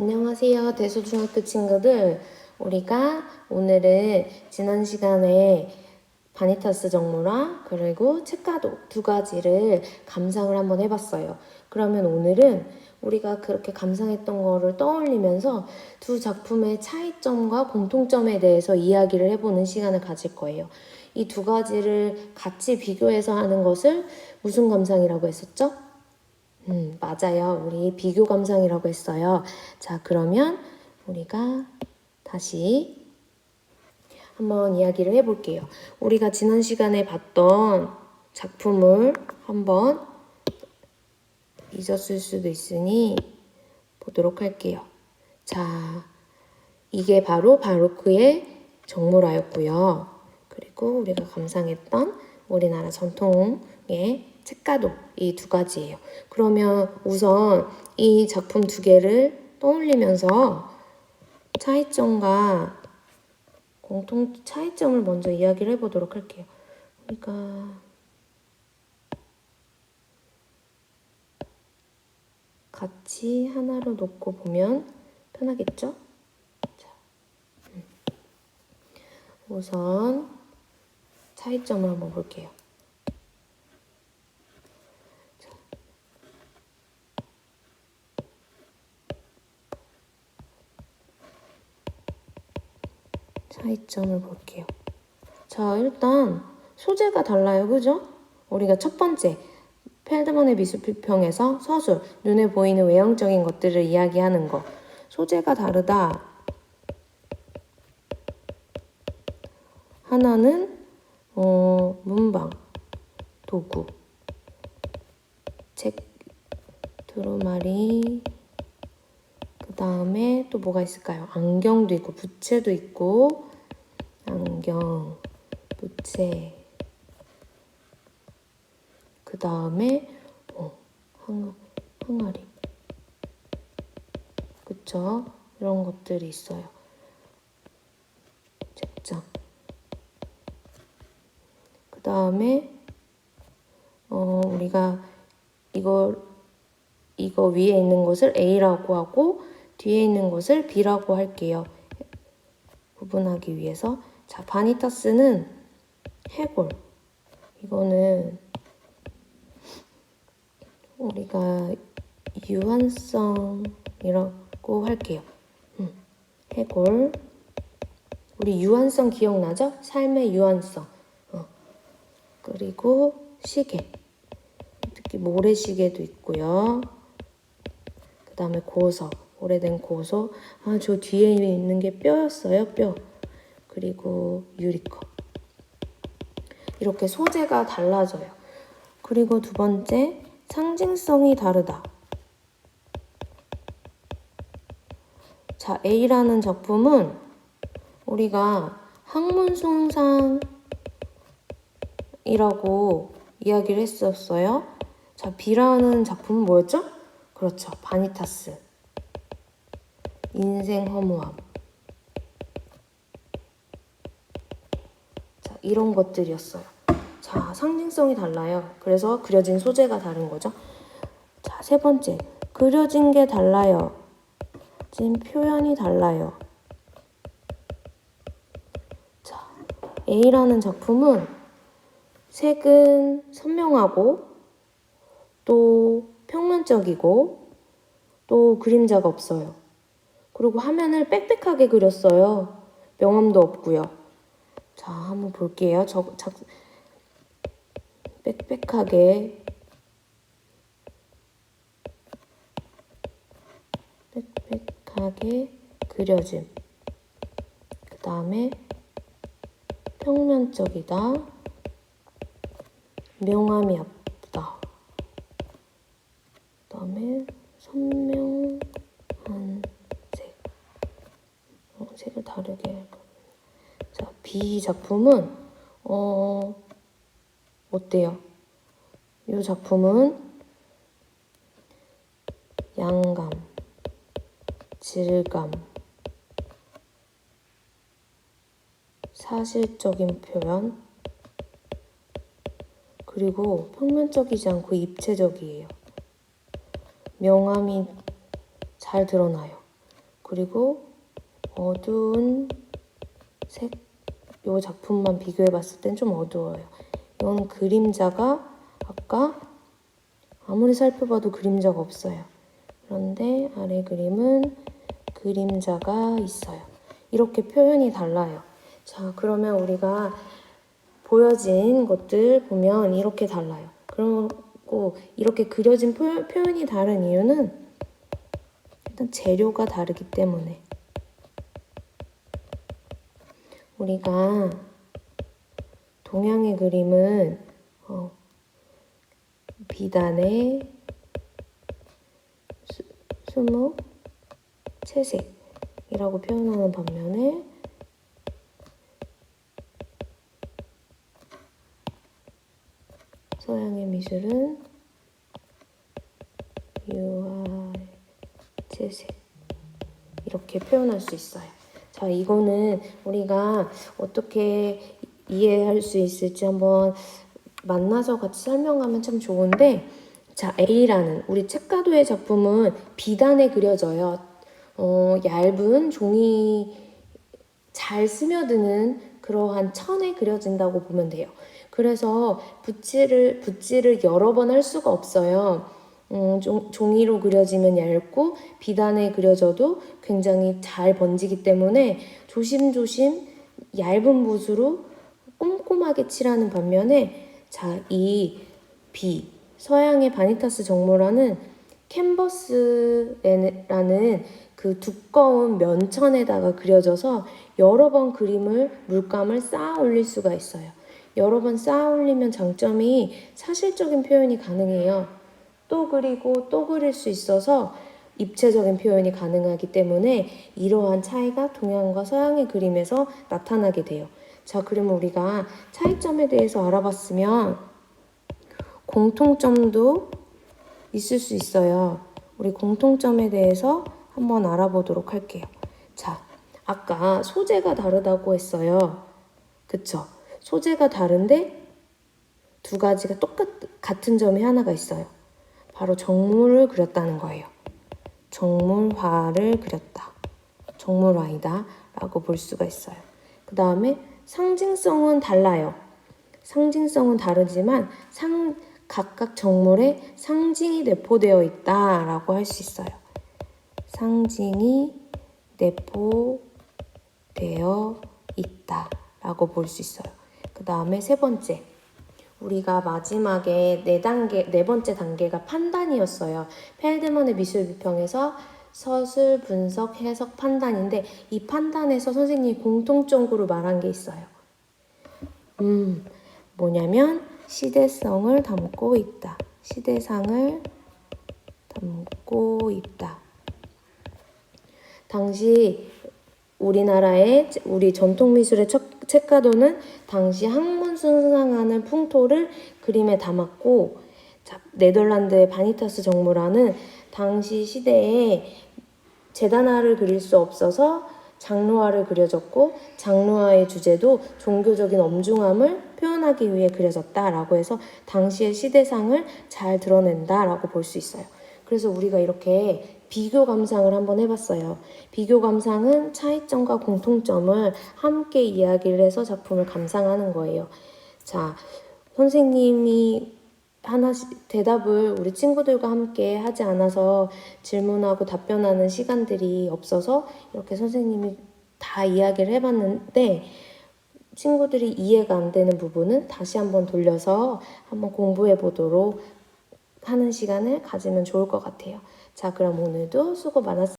안녕하세요. 대소중학교 친구들. 우리가 오늘은 지난 시간에 바니타스 정모랑 그리고 책가도 두 가지를 감상을 한번 해봤어요. 그러면 오늘은 우리가 그렇게 감상했던 거를 떠올리면서 두 작품의 차이점과 공통점에 대해서 이야기를 해보는 시간을 가질 거예요. 이 두 가지를 같이 비교해서 하는 것을 무슨 감상이라고 했었죠? 음, 맞아요. 우리 비교 감상이라고 했어요. 자, 그러면 우리가 다시 한번 이야기를 해볼게요. 우리가 지난 시간에 봤던 작품을 한번 잊었을 수도 있으니 보도록 할게요. 자, 이게 바로 바로크의 정모라였고요. 그리고 우리가 감상했던 우리나라 전통의 책가도 이 두 가지예요. 그러면 우선 이 작품 두 개를 떠올리면서 차이점과 공통 차이점을 먼저 이야기를 해보도록 할게요. 우리가 같이 하나로 놓고 보면 편하겠죠? 자, 음. 우선 차이점을 한번 볼게요. 차이점을 볼게요. 자, 일단 소재가 달라요. 그죠? 우리가 첫 번째 펠드먼의 미술비평에서 서술, 눈에 보이는 외형적인 것들을 이야기하는 거. 소재가 다르다. 하나는 어, 문방, 도구, 책, 두루마리, 그 다음에 또 뭐가 있을까요? 안경도 있고, 부채도 있고, 안경, 부채, 그 다음에 어, 항, 항아리, 그쵸? 이런 것들이 있어요. 책장. 그 다음에 어, 우리가 이걸 이거 위에 있는 것을 A라고 하고 뒤에 있는 것을 B라고 할게요. 구분하기 위해서 자 바니타스는 해골 이거는 우리가 유한성이라고 할게요. 음, 해골 우리 유한성 기억나죠? 삶의 유한성 어. 그리고 시계 특히 모래시계도 있고요. 그 다음에 고서 오래된 고서 아저 뒤에 있는 게 뼈였어요 뼈 그리고 유리컵 이렇게 소재가 달라져요. 그리고 두 번째 상징성이 다르다. 자, A라는 작품은 우리가 학문송상이라고 이야기를 했었어요. 자, B라는 작품은 뭐였죠? 그렇죠. 바니타스. 인생 허무함. 자, 이런 것들이었어요. 자, 상징성이 달라요. 그래서 그려진 소재가 다른 거죠. 자, 세 번째. 그려진 게 달라요. 지금 표현이 달라요. 자, A라는 작품은 색은 선명하고 또 평면적이고 또 그림자가 없어요. 그리고 화면을 빽빽하게 그렸어요. 명암도 없고요. 자, 한번 볼게요. 저, 작, 빽빽하게 빽빽하게 그려짐. 그 다음에 평면적이다. 명암이 없다. 그 다음에 선명한 색. 어, 색을 다르게. 자, B 작품은 어 어때요? 이 작품은 양감, 질감, 사실적인 표현, 그리고 평면적이지 않고 입체적이에요. 명암이 잘 드러나요. 그리고 어두운 색, 요 작품만 비교해 봤을 땐 좀 어두워요. 이건 그림자가 아까 아무리 살펴봐도 그림자가 없어요. 그런데 아래 그림은 그림자가 있어요. 이렇게 표현이 달라요. 자, 그러면 우리가 보여진 것들 보면 이렇게 달라요. 그리고 이렇게 그려진 표, 표현이 다른 이유는 일단 재료가 다르기 때문에 우리가 동양의 그림은 어, 비단의 수, 수묵, 채색이라고 표현하는 반면에 서양의 미술은 유화, 채색 이렇게 표현할 수 있어요. 자, 이거는 우리가 어떻게 이해할 수 있을지 한번 만나서 같이 설명하면 참 좋은데, 자, A라는 우리 책가도의 작품은 비단에 그려져요. 어, 얇은 종이 잘 스며드는 그러한 천에 그려진다고 보면 돼요. 그래서 붓질을, 붓질을 여러 번 할 수가 없어요. 음, 종, 종이로 그려지면 얇고 비단에 그려져도 굉장히 잘 번지기 때문에 조심조심 얇은 붓으로 꼼꼼하게 칠하는 반면에 자, 이 비, 서양의 바니타스 정모라는 캔버스라는 그 두꺼운 면천에다가 그려져서 여러 번 그림을 물감을 쌓아 올릴 수가 있어요. 여러 번 쌓아 올리면 장점이 사실적인 표현이 가능해요. 또 그리고 또 그릴 수 있어서 입체적인 표현이 가능하기 때문에 이러한 차이가 동양과 서양의 그림에서 나타나게 돼요. 자, 그러면 우리가 차이점에 대해서 알아봤으면 공통점도 있을 수 있어요. 우리 공통점에 대해서 한번 알아보도록 할게요. 자, 아까 소재가 다르다고 했어요. 그쵸? 소재가 다른데 두 가지가 똑같, 같은 점이 하나가 있어요. 바로 정물을 그렸다는 거예요. 정물화를 그렸다. 정물화이다. 라고 볼 수가 있어요. 그 다음에 상징성은 달라요. 상징성은 다르지만 상, 각각 정물에 상징이 내포되어 있다. 라고 할 수 있어요. 상징이 내포되어 있다. 라고 볼 수 있어요. 그 다음에 세 번째. 우리가 마지막에 네 단계, 네 번째 단계가 판단이었어요. 펠드먼의 미술 비평에서 서술, 분석, 해석, 판단인데 이 판단에서 선생님이 공통적으로 말한 게 있어요. 음, 뭐냐면 시대성을 담고 있다. 시대상을 담고 있다. 당시 우리나라의 우리 전통 미술의 첫 책가도는 당시 학문 승상하는 풍토를 그림에 담았고 자, 네덜란드의 바니타스 정무라는 당시 시대에 재단화를 그릴 수 없어서 장르화를 그려졌고 장르화의 주제도 종교적인 엄중함을 표현하기 위해 그려졌다라고 해서 당시의 시대상을 잘 드러낸다라고 볼 수 있어요. 그래서 우리가 이렇게 비교 감상을 한번 해봤어요. 비교 감상은 차이점과 공통점을 함께 이야기를 해서 작품을 감상하는 거예요. 자, 선생님이 하나씩 대답을 우리 친구들과 함께 하지 않아서 질문하고 답변하는 시간들이 없어서 이렇게 선생님이 다 이야기를 해봤는데 친구들이 이해가 안 되는 부분은 다시 한번 돌려서 한번 공부해 보도록 하는 시간을 가지면 좋을 것 같아요. 자, 그럼 오늘도 수고 많았습니다.